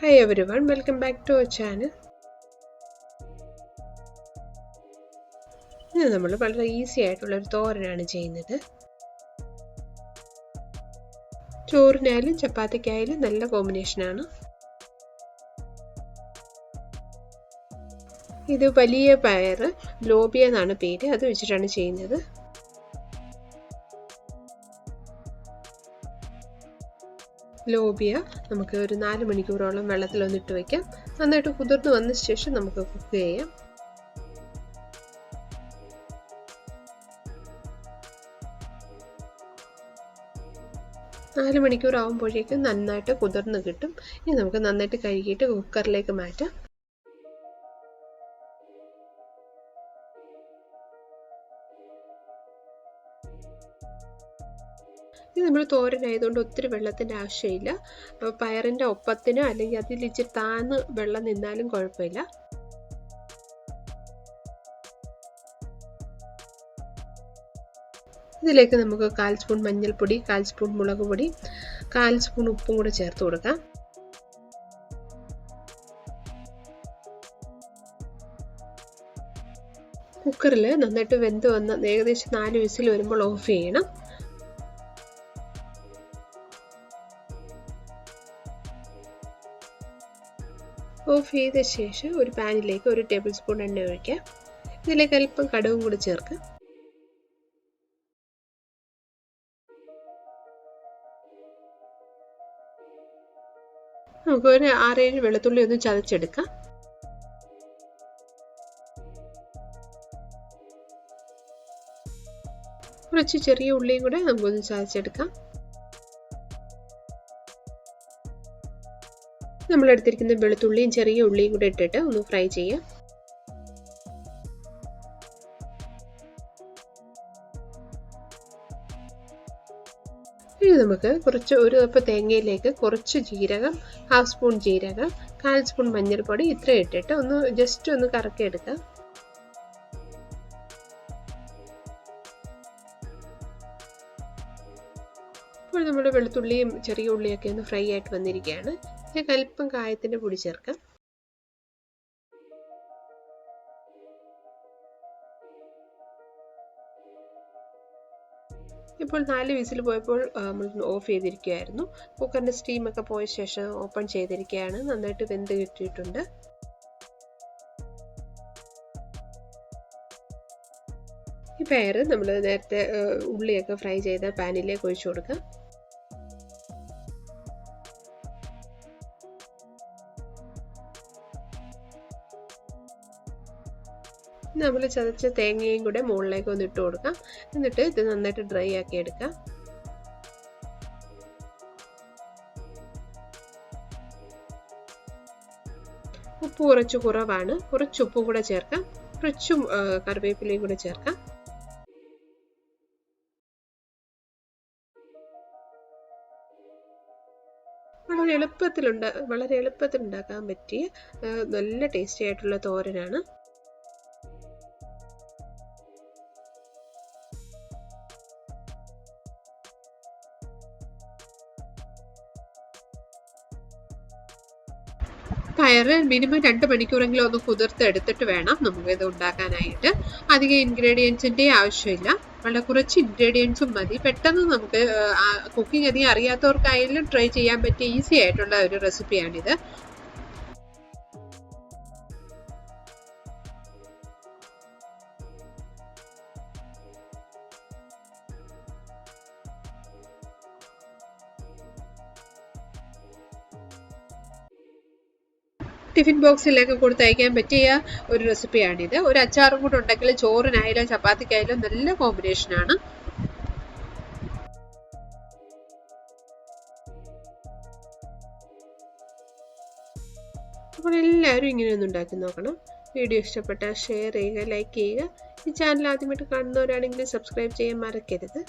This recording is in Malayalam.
Hi everyone welcome back to our channel ഇന്ന് നമ്മൾ വളരെ ഈസി ആയിട്ടുള്ള ഒരു തോരനാണ് ചെയ്യുന്നത്. ചോറിനായാലും ചപ്പാത്തിക്കായാലും നല്ല കോമ്പിനേഷനാണ് ഇത് വലിയ പയർ ലോബിയ എന്നാണ് പേര്. അത് വെച്ചിട്ടാണ് ചെയ്യുന്നത്. ലോബിയ നമുക്ക് ഒരു നാല് മണിക്കൂറോളം വെള്ളത്തിൽ വെള്ളത്തിലൊന്നിട്ട് വയ്ക്കാം നന്നായിട്ട് കുതിർന്ന് വന്ന ശേഷം നമുക്ക് കുക്ക് ചെയ്യാം. നാല് മണിക്കൂർ ആകുമ്പോഴേക്കും നന്നായിട്ട് കുതിർന്ന് കിട്ടും. ഇനി നമുക്ക് നന്നായിട്ട് കഴുകിയിട്ട് കുക്കറിലേക്ക് മാറ്റാം. ഇത് നമ്മൾ തോരനായതുകൊണ്ട് ഒത്തിരി വെള്ളത്തിന്റെ ആവശ്യമില്ല. പയറിന്റെ ഒപ്പത്തിനോ അല്ലെങ്കിൽ അതിൽ ഇച്ചിരി താന്ന് വെള്ളം നിന്നാലും കുഴപ്പമില്ല. ഇതിലേക്ക് നമുക്ക് കാൽ സ്പൂൺ മഞ്ഞൾപ്പൊടി കാൽ സ്പൂൺ മുളക് പൊടി കാൽ സ്പൂൺ ഉപ്പും കൂടെ ചേർത്ത് കൊടുക്കാം. കുക്കറിൽ നന്നായിട്ട് വെന്ത് വന്ന് ഏകദേശം നാല് വിസിൽ വരുമ്പോൾ ഓഫ് ചെയ്യണം. ഓഫ് ചെയ്ത ശേഷം ഒരു പാനിലേക്ക് ഒരു ടേബിൾ സ്പൂൺ എണ്ണ ഒഴിക്കുക ഇതിലേക്ക് അല്പം കടുകും കൂടി ചേർക്കുക നമുക്ക് ഒരു ആറേഴ് വെളുത്തുള്ളി ഒന്ന് ചതച്ചെടുക്കാം. കുറച്ച് ചെറിയ ഉള്ളിയും കൂടെ നമുക്കൊന്ന് ചതച്ചെടുക്കാം. നമ്മൾ എടുത്തിരിക്കുന്ന വെളുത്തുള്ളിയും ചെറിയ ഉള്ളിയും കൂടെ ഇട്ടിട്ട് ഒന്ന് ഫ്രൈ ചെയ്യാം. ഇനി നമുക്ക് കുറച്ച് ഒരു കപ്പ് തേങ്ങയിലേക്ക് കുറച്ച് ജീരകം ഹാഫ് സ്പൂൺ ജീരകം കാൽ സ്പൂൺ മഞ്ഞൾപ്പൊടി ഇത്ര ഇട്ടിട്ട് ഒന്ന് ജസ്റ്റ് ഒന്ന് കറക്കിയെടുക്കാം. ഇപ്പോൾ നമ്മുടെ വെളുത്തുള്ളിയും ചെറിയ ഉള്ളിയൊക്കെ ഒന്ന് ഫ്രൈ ആയിട്ട് വന്നിരിക്കുകയാണ്. ഇതിലേക്ക് അല്പം കായത്തിന്റെ പൊടി ചേർക്കാം. ഇപ്പോൾ നാല് വിസിൽ പോയപ്പോൾ നമ്മൾ ഓഫ് ചെയ്തിരിക്കുകയായിരുന്നു. കുക്കറിന്റെ സ്റ്റീമൊക്കെ പോയ ശേഷം ഓപ്പൺ ചെയ്തിരിക്കുകയാണ്. നന്നായിട്ട് വെന്ത് കിട്ടിയിട്ടുണ്ട്. ഈ പയർ നമ്മൾ നേരത്തെ ഉള്ളിയൊക്കെ ഫ്രൈ ചെയ്ത പാനിലേക്ക് ഒഴിച്ചു കൊടുക്കാം. നമ്മൾ ചതച്ച തേങ്ങയും കൂടെ മുകളിലേക്ക് ഒന്ന് ഇട്ട് കൊടുക്കാം. എന്നിട്ട് ഇത് നന്നായിട്ട് ഡ്രൈ ആക്കി എടുക്കാം. ഉപ്പ് കുറച്ച് കുറവാണ്. കുറച്ച് ഉപ്പും കൂടെ ചേർക്കാം. കുറച്ചും കറിവേപ്പിലയും കൂടെ ചേർക്കാം. വളരെ എളുപ്പത്തിലുണ്ട വളരെ എളുപ്പത്തിൽ ഉണ്ടാക്കാൻ പറ്റിയ നല്ല ടേസ്റ്റി ആയിട്ടുള്ള തോരനാണ്. പയറ് മിനിമം രണ്ട് മണിക്കൂറെങ്കിലും ഒന്ന് കുതിർത്ത് എടുത്തിട്ട് വേണം നമുക്ക് ഇത് ഉണ്ടാക്കാനായിട്ട്. അധികം ഇൻഗ്രീഡിയൻസിന്റെ ആവശ്യമില്ല. വളരെ കുറച്ച് ഇൻഗ്രീഡിയൻസും മതി. പെട്ടെന്ന് നമുക്ക് കുക്കിംഗ് അധികം അറിയാത്തവർക്കായാലും ട്രൈ ചെയ്യാൻ പറ്റിയ ഈസി ആയിട്ടുള്ള ഒരു റെസിപ്പിയാണിത് ടിഫിൻ ബോക്സിലേക്ക് കൊടുത്തയക്കാൻ പറ്റിയ ഒരു റെസിപ്പിയാണിത്. ഒരു അച്ചാറും കൂടെ ഉണ്ടെങ്കിൽ ചോറിനായാലും ചപ്പാത്തിക്കായാലും നല്ല കോമ്പിനേഷനാണ് അപ്പോൾ എല്ലാവരും ഇങ്ങനെ ഒന്ന് ഉണ്ടാക്കി നോക്കണം. വീഡിയോ ഇഷ്ടപ്പെട്ടാൽ ഷെയർ ചെയ്യുക ലൈക്ക് ചെയ്യുക. ഈ ചാനൽ ആദ്യമായിട്ട് കാണുന്നവരാണെങ്കിൽ സബ്സ്ക്രൈബ് ചെയ്യാൻ മറക്കരുത്.